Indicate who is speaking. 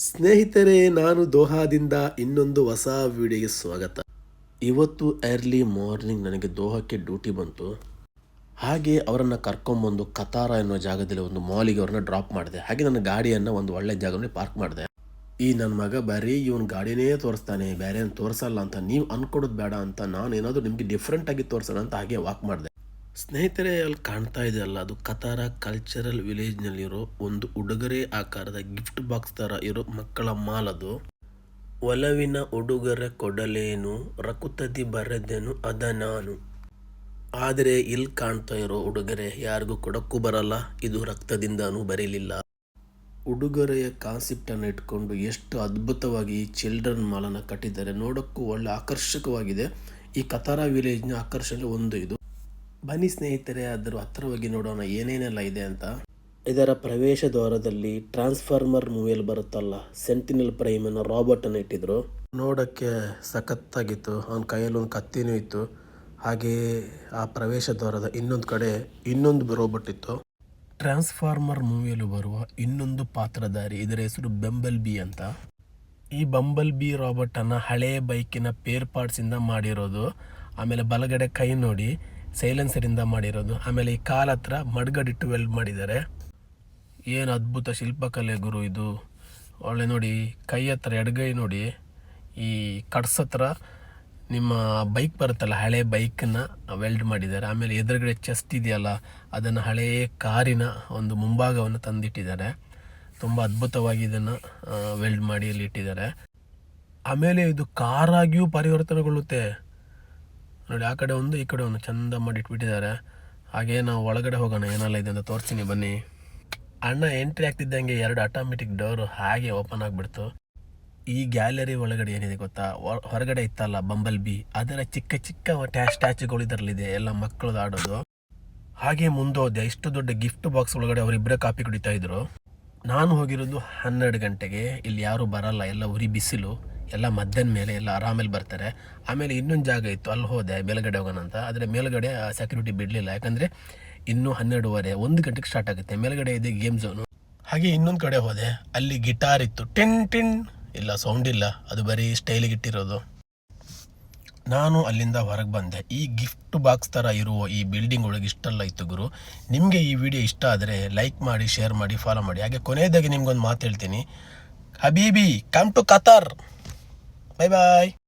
Speaker 1: ಸ್ನೇಹಿತರೆ, ನಾನು ದೋಹಾದಿಂದ ಇನ್ನೊಂದು ಹೊಸ ವಿಡಿಯೋಗೆ ಸ್ವಾಗತ. ಇವತ್ತು ಅರ್ಲಿ ಮಾರ್ನಿಂಗ್ ನನಗೆ ದೋಹಾಕ್ಕೆ ಡ್ಯೂಟಿ ಬಂತು. ಹಾಗೆ ಅವರನ್ನು ಕರ್ಕೊಂಬಂದು ಕತಾರ ಎನ್ನುವ ಜಾಗದಲ್ಲಿ ಒಂದು ಮಾಲಿಗೆ ಅವ್ರನ್ನ ಡ್ರಾಪ್ ಮಾಡಿದೆ. ಹಾಗೆ ನನ್ನ ಗಾಡಿಯನ್ನು ಒಂದು ಒಳ್ಳೆ ಜಾಗದಲ್ಲಿ ಪಾರ್ಕ್ ಮಾಡಿದೆ. ಈ ನನ್ನ ಮಗ ಬರೀ ಇವನು ಗಾಡಿನೇ ತೋರಿಸ್ತಾನೆ, ಬೇರೆ ಏನು ತೋರಿಸಲ್ಲ ಅಂತ, ನೀವು ಅನ್ಕೊಡೋದು ಬೇಡ ಅಂತ ನಾನು ಏನಾದರೂ ನಿಮಗೆ ಡಿಫ್ರೆಂಟಾಗಿ ತೋರಿಸೋಣ ಅಂತ ಹಾಗೆ ವಾಕ್ ಮಾಡಿದೆ. ಸ್ನೇಹಿತರೆ, ಅಲ್ಲಿ ಕಾಣ್ತಾ ಇದೆಯಲ್ಲ ಅದು ಕತಾರ ಕಲ್ಚರಲ್ ವಿಲೇಜ್ನಲ್ಲಿರೋ ಒಂದು ಉಡುಗೊರೆ ಆಕಾರದ ಗಿಫ್ಟ್ ಬಾಕ್ಸ್ ಥರ ಇರೋ ಮಕ್ಕಳ ಮಾಲ್ ಅದು. ಒಲವಿನ ಉಡುಗೊರೆ ಕೊಡಲೇನು ರಕುತದಿ ಬರೆದೇನು, ಅದ ನಾನು. ಆದರೆ ಇಲ್ಲಿ ಕಾಣ್ತಾ ಇರೋ ಉಡುಗೊರೆ ಯಾರಿಗೂ ಕೊಡಕ್ಕೂ ಬರಲ್ಲ, ಇದು ರಕ್ತದಿಂದನೂ ಬರೀಲಿಲ್ಲ. ಉಡುಗೊರೆಯ ಕಾನ್ಸೆಪ್ಟನ್ನು ಇಟ್ಕೊಂಡು ಎಷ್ಟು ಅದ್ಭುತವಾಗಿ ಈ ಚಿಲ್ಡ್ರನ್ ಮಾಲನ್ನು ಕಟ್ಟಿದ್ದಾರೆ, ನೋಡೋಕ್ಕೂ ಒಳ್ಳೆ ಆಕರ್ಷಕವಾಗಿದೆ. ಈ ಕತಾರ ವಿಲೇಜ್ನ ಆಕರ್ಷಣೆ ಒಂದು ಇದು. ಬನ್ನಿ ಸ್ನೇಹಿತರೆ ಅದರ ಹತ್ತಿರವಾಗಿ ಹೋಗಿ ನೋಡೋಣ ಏನೇನೆಲ್ಲ ಇದೆ ಅಂತ. ಇದರ ಪ್ರವೇಶ ದ್ವಾರದಲ್ಲಿ ಟ್ರಾನ್ಸ್ಫಾರ್ಮರ್ ಮೂವಿಯಲ್ಲಿ ಬರುತ್ತಲ್ಲ ಸೆಂಟಿನಲ್ ಪ್ರೈಮ್ ಅನ್ನೋ ರಾಬರ್ಟ್ ಅನ್ನು ಇಟ್ಟಿದ್ರು. ನೋಡೋಕ್ಕೆ ಸಖತ್ತಾಗಿತ್ತು ಅವನ ಕೈಯಲ್ಲಿ ಒಂದು ಕತ್ತಿನೂ ಇತ್ತು. ಹಾಗೆಯೇ ಆ ಪ್ರವೇಶ ದ್ವಾರದ ಇನ್ನೊಂದು ಕಡೆ ಇನ್ನೊಂದು ರೋಬೋಟ್ ಇತ್ತು. ಟ್ರಾನ್ಸ್ಫಾರ್ಮರ್ ಮೂವಿಯಲ್ಲಿ ಬರುವ ಇನ್ನೊಂದು ಪಾತ್ರಧಾರಿ ಇದರ ಹೆಸರು ಬೆಂಬಲ್ ಬಿ ಅಂತ. ಈ ಬಂಬಲ್ ಬಿ ರಾಬರ್ಟ್ ಹಳೆಯ ಹಳೆ ಬೈಕಿನ ಪೇರ್ ಪಾರ್ಟ್ಸ್ ಇಂದ ಮಾಡಿರೋದು. ಆಮೇಲೆ ಬಲಗಡೆ ಕೈ ನೋಡಿ ಸೈಲೆನ್ಸರ್ ಇಂದ ಮಾಡಿರೋದು. ಆಮೇಲೆ ಈ ಕಾಲ ಹತ್ರ ಮಡ್ಗಡಿಟ್ಟು ವೆಲ್ಡ್ ಮಾಡಿದ್ದಾರೆ. ಏನು ಅದ್ಭುತ ಶಿಲ್ಪಕಲೆ ಗುರು ಇದು. ಒಳ್ಳೆ ನೋಡಿ, ಕೈ ಹತ್ರ ಎಡಗೈ ನೋಡಿ, ಈ ಕಟ್ಸ್ ಹತ್ರ ನಿಮ್ಮ ಬೈಕ್ ಬರುತ್ತಲ್ಲ, ಹಳೆ ಬೈಕನ್ನ ವೆಲ್ಡ್ ಮಾಡಿದ್ದಾರೆ. ಆಮೇಲೆ ಎದುರುಗಡೆ ಚೆಸ್ಟ್ ಇದೆಯಲ್ಲ, ಅದನ್ನು ಹಳೆ ಕಾರಿನ ಒಂದು ಮುಂಭಾಗವನ್ನು ತಂದಿಟ್ಟಿದ್ದಾರೆ. ತುಂಬ ಅದ್ಭುತವಾಗಿ ಇದನ್ನು ವೆಲ್ಡ್ ಮಾಡಿ ಅಲ್ಲಿ ಇಟ್ಟಿದ್ದಾರೆ. ಆಮೇಲೆ ಇದು ಕಾರಾಗಿಯೂ ಪರಿವರ್ತನೆಗೊಳ್ಳುತ್ತೆ. ನೋಡಿ, ಆ ಕಡೆ ಒಂದು, ಈ ಕಡೆ ಒಂದು ಚಂದ ಮಾಡಿ ಇಟ್ಬಿಟ್ಟಿದ್ದಾರೆ. ಹಾಗೆ ನಾವು ಒಳಗಡೆ ಹೋಗೋಣ, ಏನಲ್ಲ ಇದೆ ಅಂತ ತೋರಿಸ್ತೀನಿ, ಬನ್ನಿ. ಅಣ್ಣ ಎಂಟ್ರಿ ಆಗ್ತಿದ್ದಂಗೆ ಎರಡು ಆಟೋಮೆಟಿಕ್ ಡೋರು ಹಾಗೆ ಓಪನ್ ಆಗಿಬಿಡ್ತು. ಈ ಗ್ಯಾಲರಿ ಒಳಗಡೆ ಏನಿದೆ ಗೊತ್ತಾ? ಹೊರಗಡೆ ಇತ್ತಲ್ಲ ಬಂಬಲ್ ಬಿ ಅದರ ಚಿಕ್ಕ ಚಿಕ್ಕ ಟ್ಯಾಚ್ ಸ್ಟ್ಯಾಚುಗಳು ಇದರಲ್ಲಿದೆ, ಎಲ್ಲ ಮಕ್ಕಳದ್ದು ಆಡೋದು. ಹಾಗೆ ಮುಂದೋದೆ, ಇಷ್ಟು ದೊಡ್ಡ ಗಿಫ್ಟ್ ಬಾಕ್ಸ್ ಒಳಗಡೆ ಅವರಿಬ್ಬರೇ ಕಾಪಿ ಕುಡಿತಾ ಇದ್ರು. ನಾನು ಹೋಗಿರೋದು ಹನ್ನೆರಡು ಗಂಟೆಗೆ, ಇಲ್ಲಿ ಯಾರು ಬರಲ್ಲ, ಎಲ್ಲ ಉರಿ ಬಿಸಿಲು. ಎಲ್ಲ ಮಧ್ಯಾಹ್ನ ಮೇಲೆ ಎಲ್ಲ ಆರಾಮಲ್ಲಿ ಬರ್ತಾರೆ. ಆಮೇಲೆ ಇನ್ನೊಂದು ಜಾಗ ಇತ್ತು, ಅಲ್ಲಿ ಹೋದೆ, ಮೇಲ್ಗಡೆ ಹೋಗೋಣ ಅಂತ. ಆದರೆ ಮೇಲ್ಗಡೆ ಸೆಕ್ಯೂರಿಟಿ ಬಿಡಲಿಲ್ಲ. ಯಾಕಂದರೆ ಇನ್ನೂ ಹನ್ನೆರಡುವರೆ, ಒಂದು ಗಂಟೆಗೆ ಸ್ಟಾರ್ಟ್ ಆಗುತ್ತೆ. ಮೇಲ್ಗಡೆ ಇದೆ ಗೇಮ್ ಝೋನು ಹಾಗೆ ಇನ್ನೊಂದು ಕಡೆ ಹೋದೆ, ಅಲ್ಲಿ ಗಿಟಾರ್ ಇತ್ತು. Tin tin. ಇಲ್ಲ ಸೌಂಡ್ ಇಲ್ಲ. ಅದು ಬರೀ ಸ್ಟೈಲಿಗೆ ಇಟ್ಟಿರೋದು. ನಾನು ಅಲ್ಲಿಂದ ಹೊರಗೆ ಬಂದೆ. ಈ ಗಿಫ್ಟ್ ಬಾಕ್ಸ್ ಥರ ಇರುವ ಈ ಬಿಲ್ಡಿಂಗ್ ಒಳಗೆ ಇಷ್ಟೆಲ್ಲ ಇತ್ತು ಗುರು. ನಿಮಗೆ ಈ ವಿಡಿಯೋ ಇಷ್ಟ ಆದರೆ ಲೈಕ್ ಮಾಡಿ ಶೇರ್ ಮಾಡಿ ಫಾಲೋ ಮಾಡಿ. ಹಾಗೆ ಕೊನೆಯದಾಗಿ ನಿಮ್ಗೊಂದು ಮಾತು ಹೇಳ್ತೀನಿ. ಹಬೀಬಿ come to Qatar Bye bye.